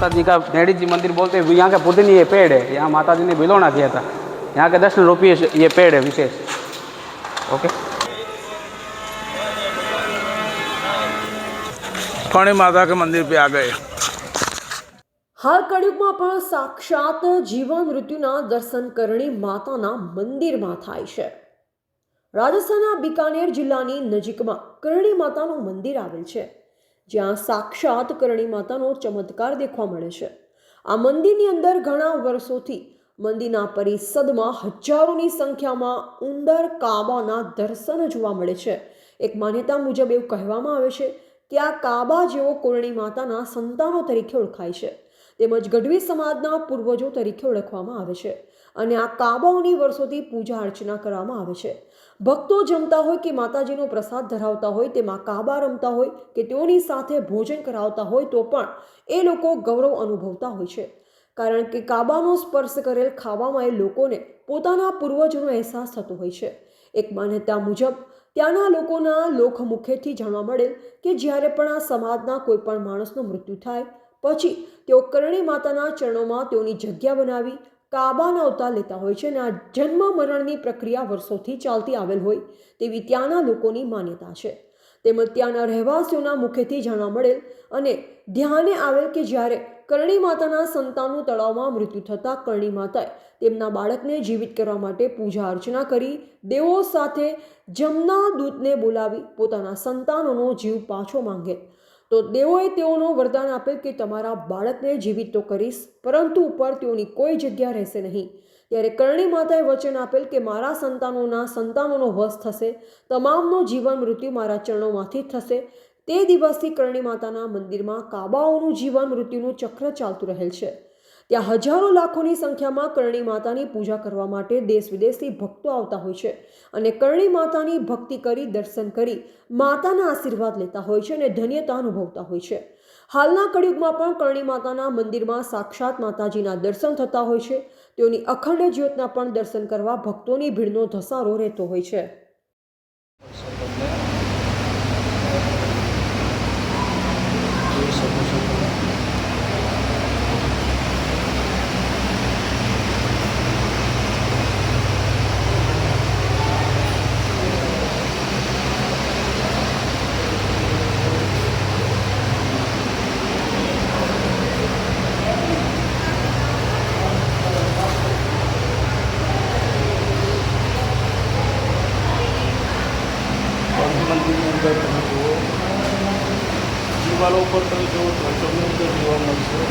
माता जी का नेड़ी जी मंदिर बोलते हैं यहाँ का पुदनी ये पेड़ है यहाँ माता जी ने बिलोना किया था यहाँ के दर्शन रूपी ये पेड़ है विशेष ओके कौड़ी माता के मंदिर पे आ गए હાલ કળિયુગમાં પણ સાક્ષાત જીવન મૃત્યુના દર્શન કરણી માતાના મંદિરમાં થાય છે રાજસ્થાનના બિકાનેર જિલ્લાની નજીકમાં કરણી માતાનું મંદિર આવેલ છે જ્યાં સાક્ષાત કરણી માતાનો ચમત્કાર દેખવા મળે છે. આ મંદિરની અંદર ઘણા વર્ષોથી મંદિરના પરિસદમાં હજારોની સંખ્યામાં ઉંદર કાબાના દર્શન જોવા મળે છે. એક માન્યતા મુજબ એવું કહેવામાં આવે છે કે આ કાબા જેવો કોરણી માતાના સંતાનો તરીકે ઓળખાય છે. તેમજ ગઢવી સમાજના પૂર્વજો તરીકે ઓળખવામાં આવે છે. અને આ કાબાઓની વર્ષોથી પૂજા અર્ચના કરવામાં આવે છે. ભક્તો જમતા હોય કે માતાજીનો પ્રસાદ ધરાવતા હોય, તેમાં કાબા રમતા હોય કે તેઓની સાથે ભોજન કરાવતા હોય, તો પણ એ લોકો ગૌરવ અનુભવતા હોય છે. કારણ કે કાબાનો સ્પર્શ કરેલ ખાવામાં એ લોકોને પોતાના પૂર્વજોનો અહેસાસ થતો હોય છે. એક માન્યતા મુજબ, ત્યાંના લોકોના લોકમુખેથી જાણવા મળેલ કે જ્યારે પણ આ સમાજના કોઈ પણ માણસનું મૃત્યુ થાય, પછી તેઓ કરણી માતાના ચરણોમાં તેઓની જગ્યા બનાવી કાબાના અવતાર લેતા હોય છે અને આ જન્મ મરણની પ્રક્રિયા વર્ષોથી ચાલતી આવેલ હોય તેવી ત્યાંના લોકોની માન્યતા છે. તેમજ ત્યાંના રહેવાસીઓના મુખેથી જાણવા મળેલ અને ધ્યાને આવેલ કે જ્યારે કરણી માતાના સંતાનનું તળાવમાં મૃત્યુ થતાં કરણી માતાએ તેમના બાળકને જીવિત કરવા માટે પૂજા અર્ચના કરી, દેવો સાથે જમના દૂતને બોલાવી પોતાના સંતાનોનો જીવ પાછો માંગે. તો દેવોએ તેઓનો વરદાન આપેલ કે તમારા બાળકને જીવિત તો કરીશ, પરંતુ ઉપર તેઓની કોઈ જગ્યા રહેશે નહીં. ત્યારે કરણી માતાએ વચન આપેલ કે મારા સંતાનોના સંતાનોનો વશ થશે, તમામનો જીવન મૃત્યુ મારા ચરણોમાંથી થશે. તે દિવસથી કરણી માતાના મંદિરમાં કાબાઓનું જીવન મૃત્યુનું ચક્ર ચાલતું રહેલ છે. ત્યાં હજારો લાખોની સંખ્યામાં કરણી માતાની પૂજા કરવા માટે દેશ વિદેશથી ભક્તો આવતા હોય છે અને કરણી માતાની ભક્તિ કરી, દર્શન કરી, માતાના આશીર્વાદ લેતા હોય છે અને ધન્યતા અનુભવતા હોય છે. હાલના કળિયુગમાં પણ કરણી માતાના મંદિરમાં સાક્ષાત માતાજીના દર્શન થતા હોય છે. તેઓની અખંડ જ્યોતના પણ દર્શન કરવા ભક્તોની ભીડનો ધસારો રહેતો હોય છે જોઈ શકો છો તમે મંદિરની અંદર તમે જુઓ દિવાલો ઉપર તમે જુઓ તો તમને અંદર જોવા મળશે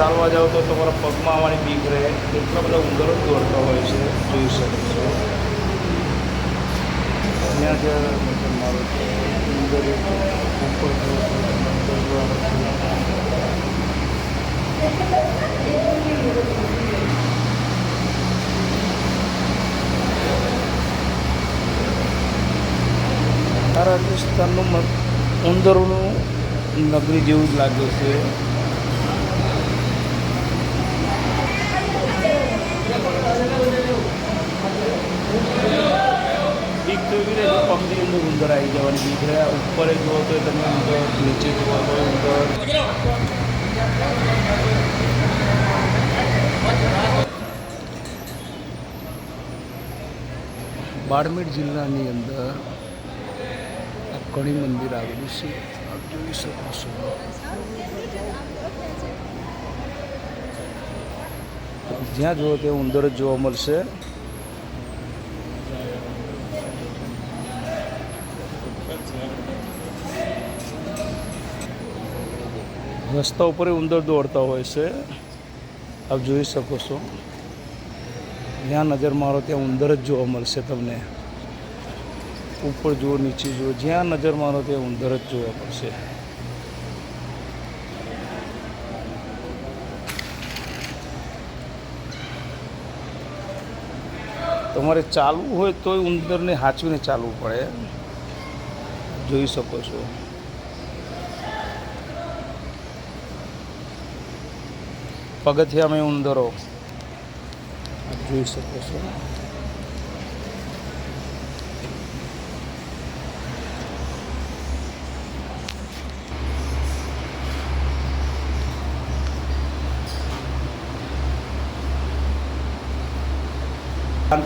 ચાલવા જાઓ તો તમારા પગમાં આવવાની બીક રહે. એટલા બધા ઉંદરો દોડતા હોય છે, જોઈ શકો છો. અહીંયા મતલબ મારો ઉંદર ઉપર આ રાજસ્થાનનું ઉંદરોનું નગરી જેવું જ લાગે છે. તો એવી રહે પંપની અંદર ઉંદર આવી જવાની બીક ઉપર જુઓ તો તમે ઉંદર, નીચે જુઓ તો ઉંદર. બાડમેર જિલ્લાની અંદર આ કણી મંદિર આવેલું છે. આપ જોઈ શકો છો. જ્યાં જુઓ ત્યાં ઉંદર જ જોવા મળશે. રસ્તા ઉપર ઉંદર દોડતા હોય છે. આપ જોઈ શકો છો. જ્યાં નજર મારો ત્યાં ઉંદર જ જોવા મળશે તમને. ઉપર જુઓ, નીચે જુઓ, જ્યાં નજર મારો ત્યાં ઉંદર જ જોવા મળશે. તમારે ચાલવું હોય તોય ઉંદરને હાંચવીને ચાલવું પડે. જોઈ શકો છો. પગથિયામાં ઉંદરો જોઈ શકો છો.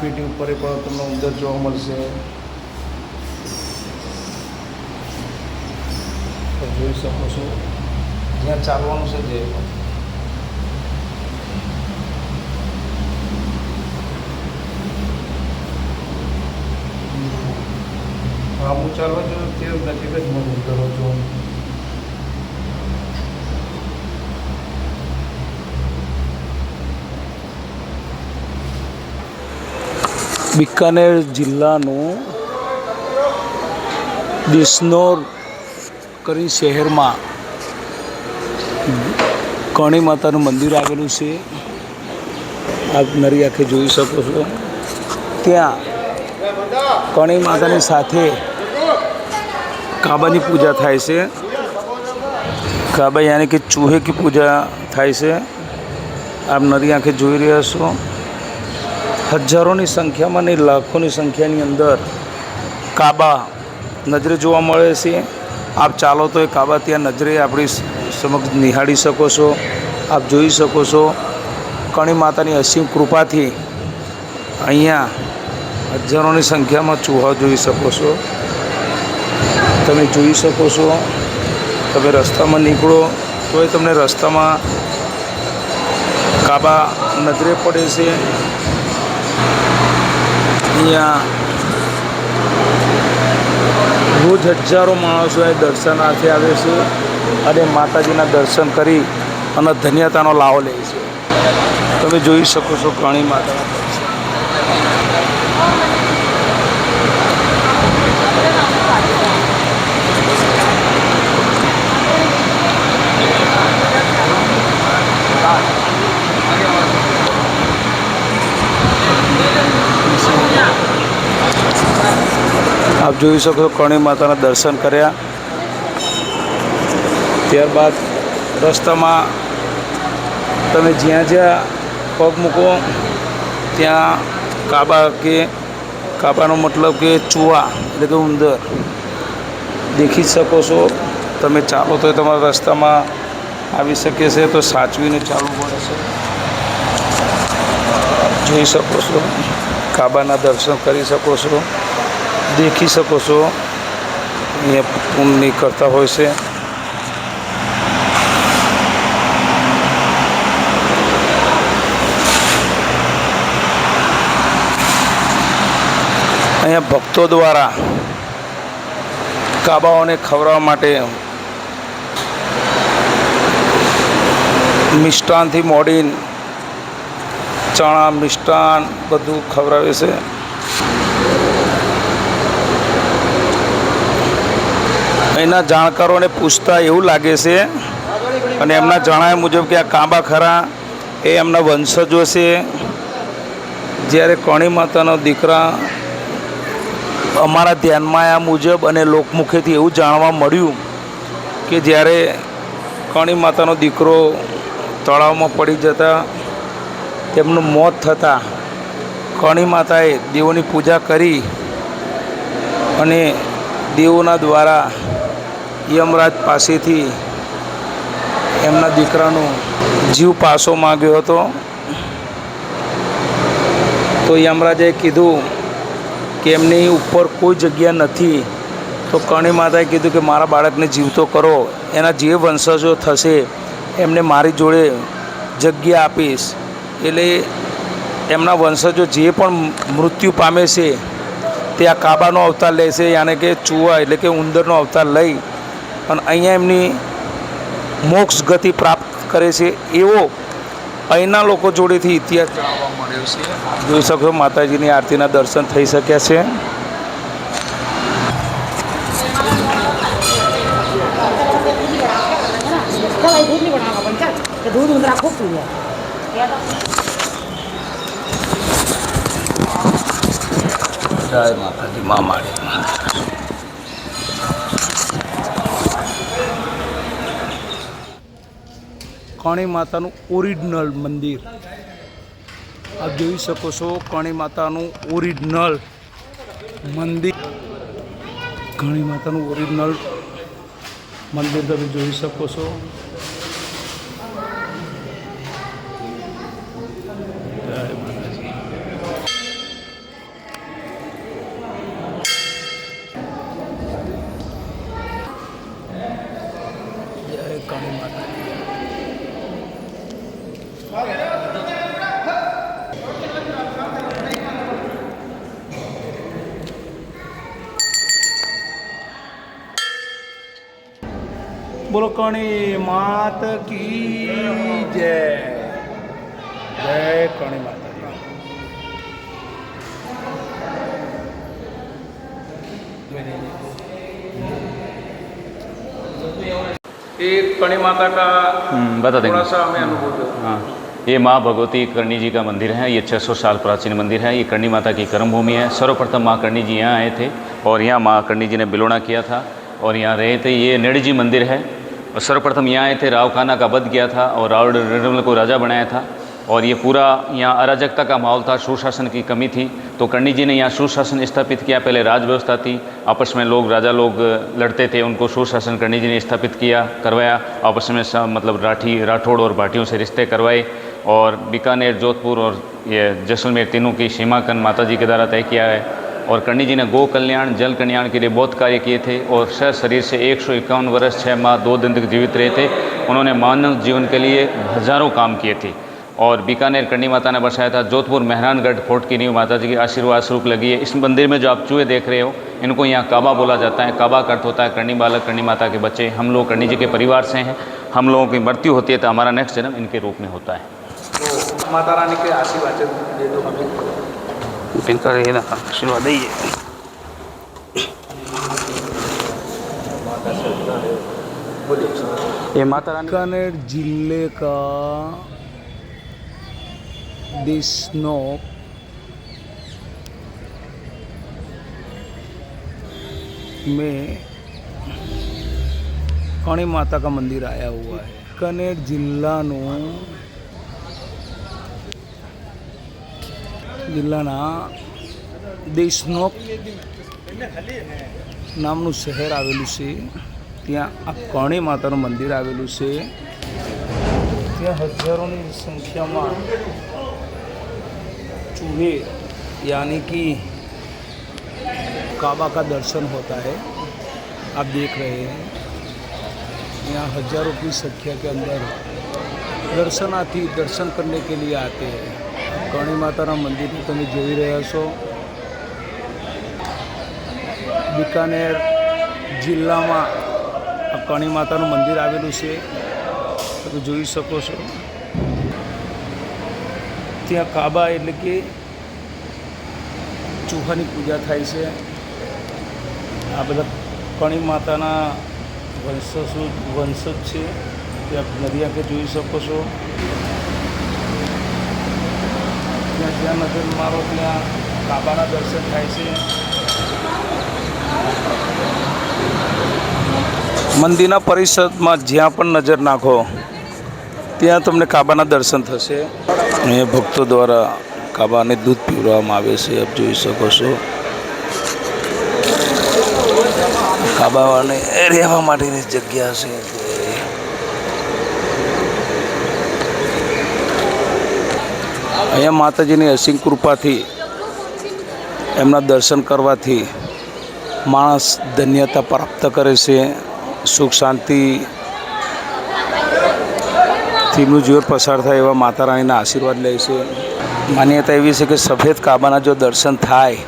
પેટી ઉપર પણ તમને ઉંદર જોવા મળશે. જોઈ શકો છો. જ્યાં ચાલવાનું છે જે આવું ચાલવા જો તે નજીક જ મને ઉંદરો છું. બિકાનેર જિલ્લાનું બિસ્નોર કરી શહેરમાં કણી માતાનું મંદિર આવેલું છે. આપ નરી આંખે જોઈ શકો છો. ત્યાં કણી માતાની સાથે કાબાની પૂજા થાય છે. કાબા યાની કે ચૂહે કી પૂજા થાય છે. આપ નરી આંખે જોઈ રહ્યા છો. હજારોની સંખ્યામાં નહીં, લાખોની સંખ્યાની અંદર કાબા નજરે જોવા મળે છે. આપ ચાલો તો એ કાબા ત્યાં નજરે આપણી સમક્ષ નિહાળી શકો છો. આપ જોઈ શકો છો. કણી માતાની અસીમ કૃપાથી અહીંયા હજારોની સંખ્યામાં ચૂહા જોઈ શકો છો. તમે જોઈ શકો છો. તમે રસ્તામાં નીકળો, તોય તમને રસ્તામાં કાબા નજરે પડે છે. અહીંયા રોજ હજારો માણસો એ દર્શનાર્થે આવે છે અને માતાજીના દર્શન કરી અને ધન્યતાનો લાવો લે છે. તમે જોઈ શકો છો, ઘણી માતાના આપ જોઈ શકો છો કરણી માતાના દર્શન કર્યા. ત્યારબાદ રસ્તામાં તમે જ્યાં જ્યાં પગ મૂકો, ત્યાં કાબા કે કાબાનો મતલબ કે ચૂવા, એટલે કે ઉંદર. દેખી શકો છો. તમે ચાલો તો તમારા રસ્તામાં આવી શકે છે, તો સાચવીને ચાલવું પડે છે. જોઈ શકો છો. કાબાના દર્શન કરી શકો છો. દેખી શકો છો. અહીંયા પુણ્ય કરતા હોય છે. અહીંયા ભક્તો દ્વારા કાબાઓને ખવડાવવા માટે મિષ્ટાનથી મોડીને ચણા, મિષ્ટાન બધું ખવડાવે છે. અહીંના જાણકારોને પૂછતા એવું લાગે છે અને એમના જણાવ્યા મુજબ કે આ કાંબા ખરા એ એમના વંશજો છે. જ્યારે કણી માતાનો દીકરા અમારા ધ્યાનમાં આવ્યા મુજબ અને લોકમુખેથી એવું જાણવા મળ્યું કે જ્યારે કણી માતાનો દીકરો તળાવમાં પડી જતા તેમનું મોત થતાં કણી માતાએ દેવોની પૂજા કરી અને દેવોના દ્વારા યમરાજ પાસેથી એમના દીકરાનો જીવ પાસો માગ્યો હતો. તો યમરાજે કીધું કે એમની ઉપર કોઈ જગ્યા નથી. તો કણી માતાએ કીધું કે મારા બાળકને જીવતો કરો. એના જે વંશજો થશે, એમને મારી જોડે જગ્યા આપીશ. એટલે એમના વંશજો જે પણ મૃત્યુ પામે છે, તે આ કાબાનો અવતાર લે છે યાને કે ચૂવા, એટલે કે ઉંદરનો અવતાર લઈ અને અહીંયા એમની મોક્ષ ગતિ પ્રાપ્ત કરે છે એવો અહીંના લોકો જોડેથી ઇતિહાસ જોઈ શકો માતાજીની આરતીના દર્શન થઈ શક્યા છે. જય માતાજી, મા માળી. કણી માતાનું ઓરિજિનલ મંદિર. આપ જોઈ શકો છો કણી માતાનું ઓરિજિનલ મંદિર. કણી માતાનું ઓરિજિનલ મંદિર તમે જોઈ શકો છો. કાળી માતા. बोलो कणी मात की जय। जय कणी माता कणी माता का हम्म, बता देंगे। हाँ। ये माँ भगवती कर्णी जी का मंदिर है ये 600 साल प्राचीन मंदिर है ये कर्णी माता की कर्म भूमि है। सर्वप्रथम माँ कर्णी जी यहाँ आए थे और यहाँ माँ कर्णी जी ने बिलोना किया था और यहाँ रहे थे। ये नेड़ी जी मंदिर है और सर्वप्रथम यहाँ आए थे, राव खाना का वध किया था और राव निर्मल को राजा बनाया था। और ये पूरा यहाँ अराजकता का माहौल था, सुशासन की कमी थी। तो कर्णी जी ने यहाँ सुशासन स्थापित किया, पहले राज व्यवस्था थी, आपस में लोग, राजा लोग लड़ते थे, उनको सुशासन करणी जी ने स्थापित किया, करवाया। आपस में सब मतलब राठी, राठौड़ और भाटियों से रिश्ते करवाए। और बीकानेर, जोधपुर और ये जैसलमेर तीनों की सीमाकन माता जी के द्वारा तय किया है। और करणी जी ने गो कल्याण, जल कल्याण के लिए बहुत कार्य किए थे और सह शरीर से एक सौ इक्यावन वर्ष छः माह, दो दिन तक जीवित रहे थे। उन्होंने मानव जीवन के लिए हज़ारों काम किए थे। और बीकानेर करणी माता ने बसाया था, जोधपुर मेहरानगढ़ फोर्ट की नींव माता जी की आशीर्वाद स्वरूप लगी है। इस मंदिर में जो आप चूहे देख रहे हो, इनको यहाँ काबा बोला जाता है। काबा का अर्थ होता है करणी बालक, करणी माता के बच्चे। हम लोग करणी जी के परिवार से हैं। हम लोगों की मृत्यु होती है तो हमारा नेक्स्ट जन्म इनके रूप में होता है। तो माता रानी के आशीर्वाद दे दो। हमें इनका ये ना आशीर्वाद दीजिए ये माता रानी बीकानेर जिले का दिशनोक में कणी माता का मंदिर आया हुआ है बीकानेर જિલ્લાનું જિલ્લાના દેશનોક નામનું શહેર આવેલું છે ત્યાં આ કણી માતાનું મંદિર આવેલું છે ત્યાં હજારોની સંખ્યામાં चूहे यानी कि काबा का दर्शन होता है आप देख रहे हैं यहाँ हजारों की संख्या के अंदर दर्शनार्थी दर्शन करने के लिए आते हैं કરણી માતાના મંદિરને તમે જોઈ રહ્યા છો. બિકાનેર જિલ્લામાં આ કરણી માતાનું મંદિર આવેલું છે. તમે જોઈ શકો છો. ત્યાં કાબા એટલે કે ચૂહાની પૂજા થાય છે. આ બધા કણી માતાના વંશજ વંશજ છે. ત્યાં નદી આંખે જોઈ શકો છો. જ્યાં નજર મારો ત્યાં કાબાના દર્શન થાય છે. મંદિરના પરિસરમાં જ્યાં પણ નજર નાખો, ત્યાં તમને કાબાના દર્શન થશે. અહીંયા ભક્તો દ્વારા કાબાને દૂધ પીવડાવવામાં આવે છે, આપ જોઈ શકો છો. કાબાને રહેવા માટેની જગ્યા છે અહીંયા માતાજીની અસીમ કૃપાથી, એમના દર્શન કરવાથી માણસ ધન્યતા પ્રાપ્ત કરે છે, સુખ શાંતિ થીમનું જીવન પસાર થાય એવા માતા રાણીના આશીર્વાદ લે છે. માન્યતા એવી છે કે સફેદ કાબાના જો દર્શન થાય,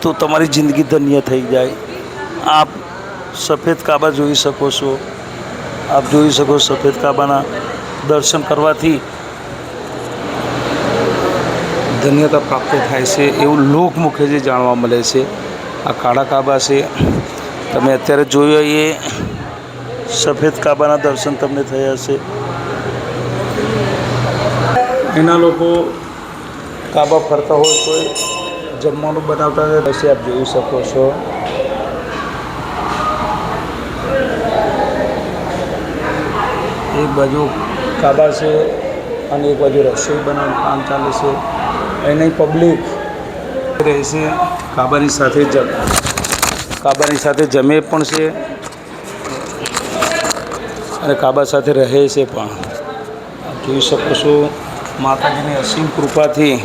તો તમારી જિંદગી ધન્ય થઈ જાય. આપ સફેદ કાબા જોઈ શકો છો. આપ જોઈ શકો સફેદ કાબાના દર્શન કરવાથી ધન્યતા પ્રાપ્ત થાય છે એવું લોકમુખેથી જાણવા મળે છે. આ કાળા કાબા છે. તમે અત્યારે જોયો એ સફેદ કાબાના દર્શન તમને થયા છે. એના લોકો કાબા ફરતા હોય તો જમવાનું બનાવતા પછી આપ જોઈ શકો છો. એક બાજુ કાબા છે અને એક બાજુ રસોઈ બનાવવાનું કામ ચાલે છે. એની પબ્લિક રહેશે. કાબાની સાથે જ કાબાની સાથે જમે પણ છે. અને કાબા સાથે રહે છે પણ. જોઈ શકો છો માતાજીની અસીમ કૃપાથી